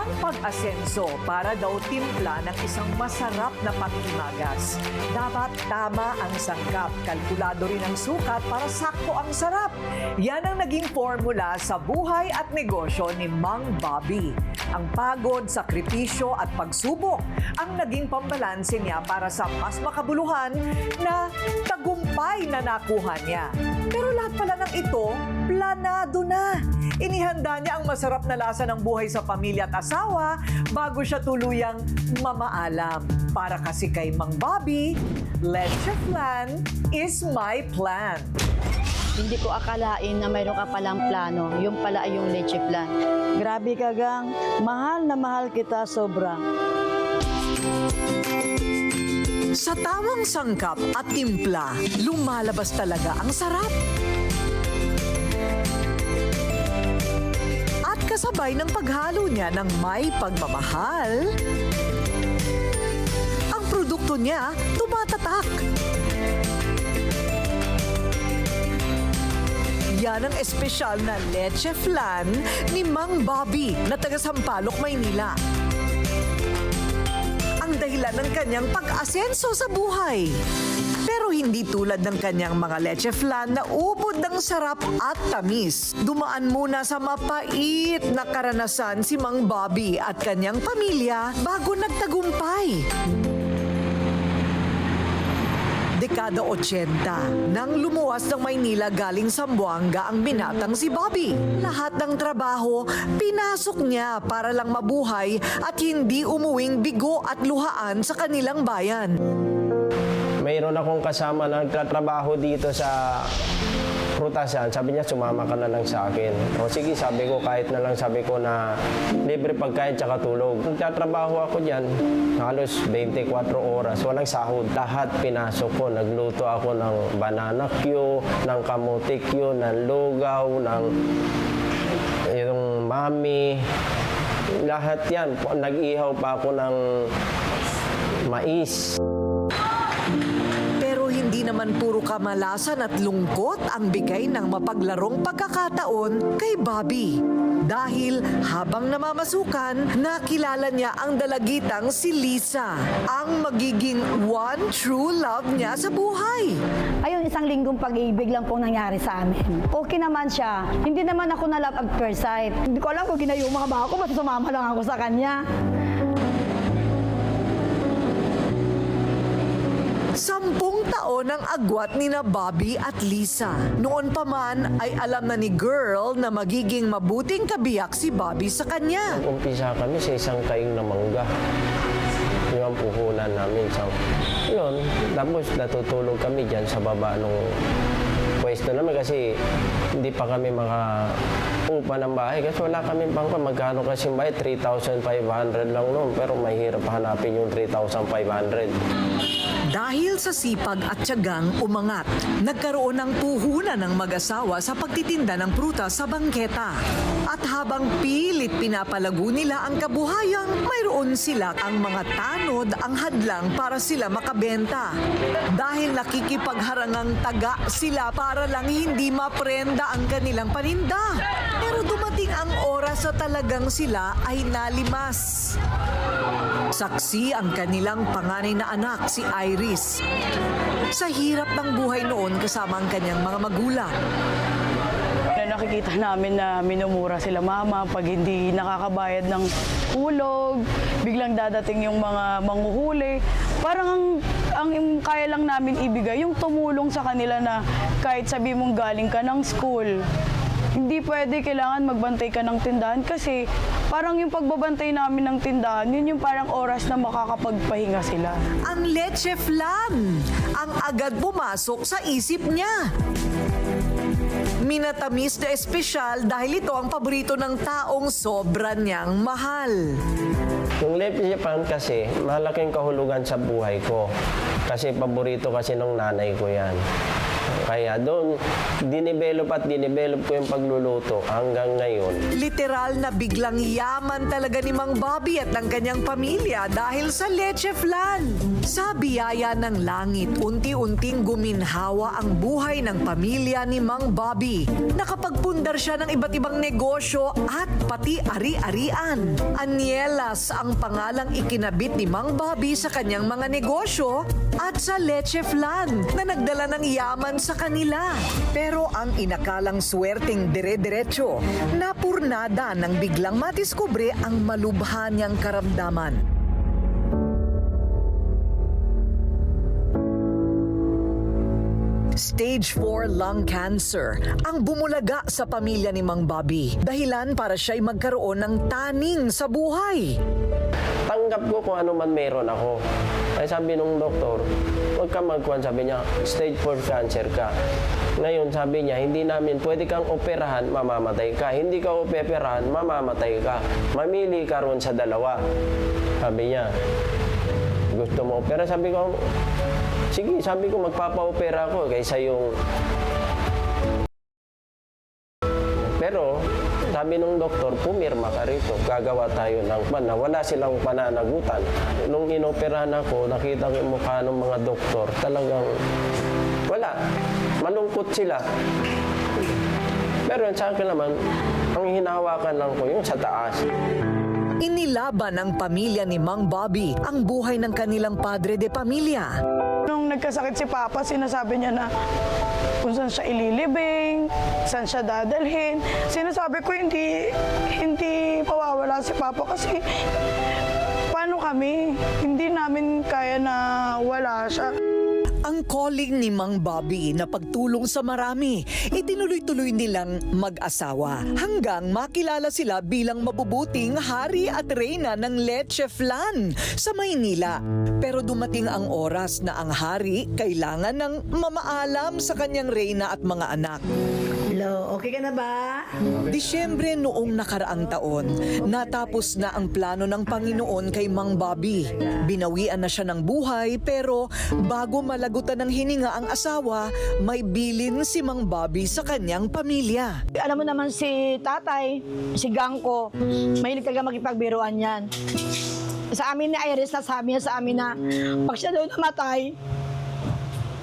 Ang pag-asenso para daw timpla ng isang masarap na panghimagas. Dapat tama ang sangkap, kalkulado rin ang sukat para sakto ang sarap. Yan ang naging formula sa buhay at negosyo ni Mang Bobby. Ang pagod, sakripisyo at pagsubok ang naging pambalanse niya para sa mas makabuluhan na tagumpay na nakuha niya. Pero lahat pala ng ito, planado na. Inihanda niya ang masarap na lasa ng buhay sa pamilya at bago siya tuluyang mamaalam. Para kasi kay Mang Bobby, Leche Flan is my plan. Hindi ko akalain na mayroon ka palang plano. Yung pala ay yung leche plan. Grabe ka, gang. Mahal na mahal kita sobra. Sa tamang sangkap at timpla, lumalabas talaga ang sarap. Kasabay ng paghalo niya ng may pagmamahal, ang produkto niya tumatatak. Yan ang espesyal na leche flan ni Mang Bobby na taga Sampaloc, Maynila dahilan ng kanyang pag-asenso sa buhay. Pero hindi tulad ng kanyang mga leche flan na ubod ng sarap at tamis. Dumaan muna sa mapait na karanasan si Mang Bobby at kanyang pamilya bago nagtagumpay. Dekada 80, nang lumuwas ng Maynila galing Sambuanga ang binatang si Bobby. Lahat ng trabaho, pinasok niya para lang mabuhay at hindi umuwing bigo at luhaan sa kanilang bayan. Mayroon akong kasama na nagtatrabaho dito sa prutasan. Sabi niya, sumama ka na lang sa akin. O sige, sabi ko, kahit na lang sabi ko na libre pagkain tsaka tulog. Nagtatrabaho ako dyan, halos 24 oras, walang sahod. Lahat pinasok ko. Nagluto ako ng banana Q, ng kamote Q, ng lugaw, ng yung mami. Lahat yan. Nag-ihaw pa ako ng mais. Naman puro kamalasan at lungkot ang bigay ng mapaglarong pagkakataon kay Bobby. Dahil habang namamasukan, nakilala niya ang dalagitang si Lisa, ang magiging one true love niya sa buhay. Ayun, isang linggong pag-ibig lang po nangyari sa amin. Okay naman siya. Hindi naman ako na love at first sight. Hindi ko alam kung ginayuma ba ako, basta sumama lang ako sa kanya. Sampung taon ang agwat ni na Bobby at Lisa. Noon pa man ay alam na ni girl na magiging mabuting kabiyak si Bobby sa kanya. Umpisa kami sa isang kaing na mangga. Yun ang puhunan namin. So, yun. Tapos natutulog kami dyan sa baba nung pwesto namin kasi hindi pa kami maka upa ng bahay kasi wala kami pang magkano kasi bahay 3,500 lang noon pero mahirap hanapin yung 3,500 Dahil sa sipag at tiyagang umangat, nagkaroon ng puhunan ng mag-asawa sa pagtitinda ng prutas sa bangketa. At habang pilit pinapalago nila ang kabuhayang, mayroon sila ang mga tanod ang hadlang para sila makabenta. Dahil nakikipagharangang taga sila para lang hindi maprenda ang kanilang paninda. Sa talagang sila ay nalimas. Saksi ang kanilang panganay na anak, si Iris. Sa hirap ng buhay noon kasama ang kanyang mga magulang. Na nakikita namin na minumura sila mama pag hindi nakakabayad ng hulog, biglang dadating yung mga manghuhuli. Parang ang, ang kaya lang namin ibigay, yung tumulong sa kanila na kahit sabi mong galing ka ng school, hindi pwede kailangan magbantay ka ng tindahan kasi parang yung pagbabantay namin ng tindahan, yun yung parang oras na makakapagpahinga sila. Ang leche flan ang agad pumasok sa isip niya. Minatamis na espesyal dahil ito ang paborito ng taong sobra niyang mahal. Yung leche pan kasi, malaking kahulugan sa buhay ko. Kasi paborito kasi ng nanay ko yan. Kaya doon, dinevelop at dinevelop ko yung pagluluto hanggang ngayon. Literal na biglang yaman talaga ni Mang Bobby at ng kanyang pamilya dahil sa leche flan. Sa biyaya ng langit, unti-unting guminhawa ang buhay ng pamilya ni Mang Bobby. Nakapagpundar siya ng iba't ibang negosyo at pati ari-arian. Anielas ang pangalang ikinabit ni Mang Bobby sa kanyang mga negosyo at sa leche flan na nagdala ng yaman sa kanila. Pero ang inakalang swerteng dire-diretso, napurnada nang biglang madiskubre ang malubha niyang karamdaman. Stage 4 lung cancer ang bumulaga sa pamilya ni Mang Bobby. Dahilan para siya'y magkaroon ng taning sa buhay. Tanggap ko kung ano man meron ako. Ay sabi nung doktor, huwag ka magkuhan. Sabi niya, stage 4 cancer ka. Ngayon, sabi niya, hindi namin pwede kang operahan, mamamatay ka. Hindi ka operahan, mamamatay ka. Mamili ka ron sa dalawa. Sabi niya, gusto mo opera? Sabi ko, sige, sabi ko, magpapa-opera ako kaysa yung sabi nung doktor, pumirma ka rito. Gagawa tayo ng pan wala silang pananagutan. Nung inoperahan ako, nakita ko yung mukha ng mga doktor. Talagang wala. Malungkot sila. Pero sa akin naman, ang hinahawakan lang ko yung sa taas. Inilaban ng pamilya ni Mang Bobby ang buhay ng kanilang padre de pamilya. Nagkasakit si Papa, sinasabi niya na kung saan siya ililibing, saan siya dadalhin. Sinasabi ko hindi, hindi pawawala si Papa kasi paano kami? Hindi namin kaya na wala siya. Ang calling ni Mang Bobby na pagtulong sa marami, itinuloy-tuloy nilang mag-asawa hanggang makilala sila bilang mabubuting hari at reyna ng Leche Flan sa Maynila. Pero dumating ang oras na ang hari kailangan ng mamaalam sa kanyang reyna at mga anak. Hello, okay ka na ba? Disyembre noong nakaraang taon, natapos na ang plano ng Panginoon kay Mang Bobby. Binawian na siya ng buhay pero bago malagutan ng hininga ang asawa, may bilin si Mang Bobby sa kanyang pamilya. Alam mo naman si tatay, si Gangko, mahilig talaga makipagbiruan yan. Sa amin ni Iris, nasabi niya sa amin na pag siya daw namatay,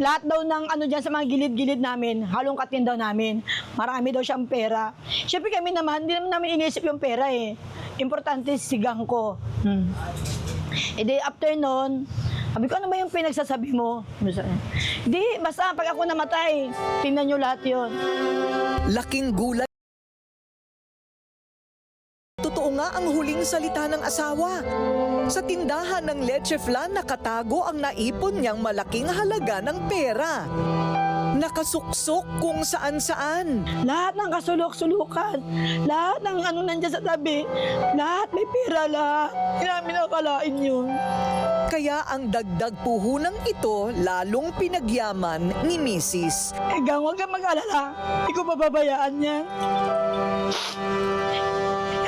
lahat daw ng ano dyan sa mga gilid-gilid namin, halong katin daw namin. Marami daw siyang pera. Siyempre kami naman, hindi naman namin inisip yung pera eh. Importante si Gangko. Hmm. E di after nun, sabi ko, ano ba yung pinagsasabi mo? Di, basta pag ako namatay, tingnan nyo lahat yon. Laking gulat Totoo nga ang huling salita ng asawa. Sa tindahan ng Leche Flan nakatago ang naipon niyang malaking halaga ng pera. Nakasuksok kung saan-saan. Lahat ng kasulok-sulukan, lahat ng ano nandyan sa tabi, lahat may pera lahat. Hindi namin nakalain yun. Kaya ang dagdag puhunang ito lalong pinagyaman ni Mrs. Hanggang huwag kang mag-alala, hindi ko pababayaan yan.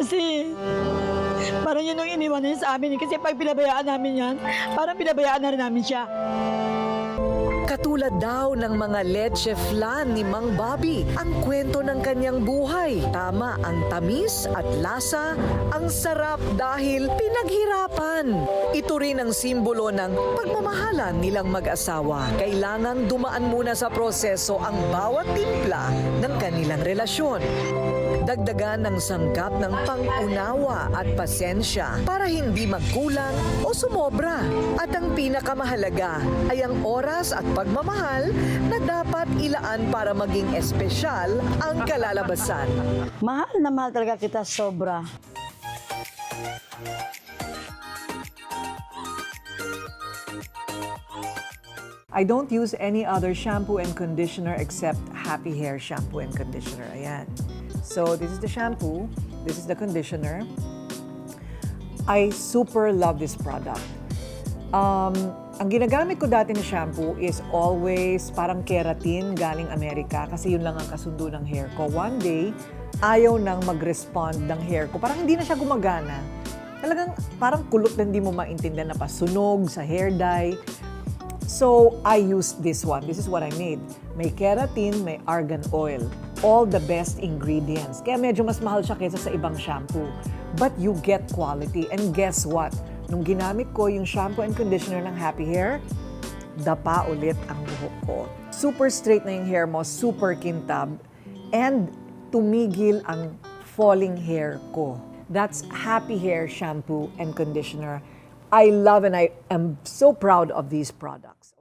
Kasi, parang yun ang iniwan niya sa amin. eh. Kasi pag pinabayaan namin yan, parang pinabayaan na rin namin siya. Katulad daw ng mga leche flan ni Mang Bobby, ang kwento ng kanyang buhay. Tama ang tamis at lasa, ang sarap dahil pinaghirapan. Ito rin ang simbolo ng pagmamahalan nilang mag-asawa. Kailangang dumaan muna sa proseso ang bawat timpla ng kanilang relasyon. Dagdagan ng sangkap ng pangunawa at pasensya para hindi magkulang o sumobra. At ang pinakamahalaga ay ang oras at pagmamahal na dapat ilaan para maging espesyal ang kalalabasan. Mahal na mahal talaga kita sobra. I don't use any other shampoo and conditioner except Happy Hair shampoo and conditioner. Ayan. So, this is the shampoo. This is the conditioner. I super love this product. Um, ang ginagamit ko dati na shampoo is always parang keratin galing Amerika kasi yun lang ang kasundo ng hair ko. One day, ayaw nang mag-respond ng hair ko. Parang hindi na siya gumagana. Talagang parang kulot na hindi mo maintindihan na pasunog sa hair dye. So, I used this one. This is what I made. May keratin, may argan oil. All the best ingredients. Kaya medyo mas mahal siya kaysa sa ibang shampoo. But you get quality. And guess what? Nung ginamit ko yung shampoo and conditioner ng Happy Hair, dapa ulit ang buhok ko. Super straight na yung hair mo, super kintab, and tumigil ang falling hair ko. That's Happy Hair Shampoo and Conditioner. I love and I am so proud of these products.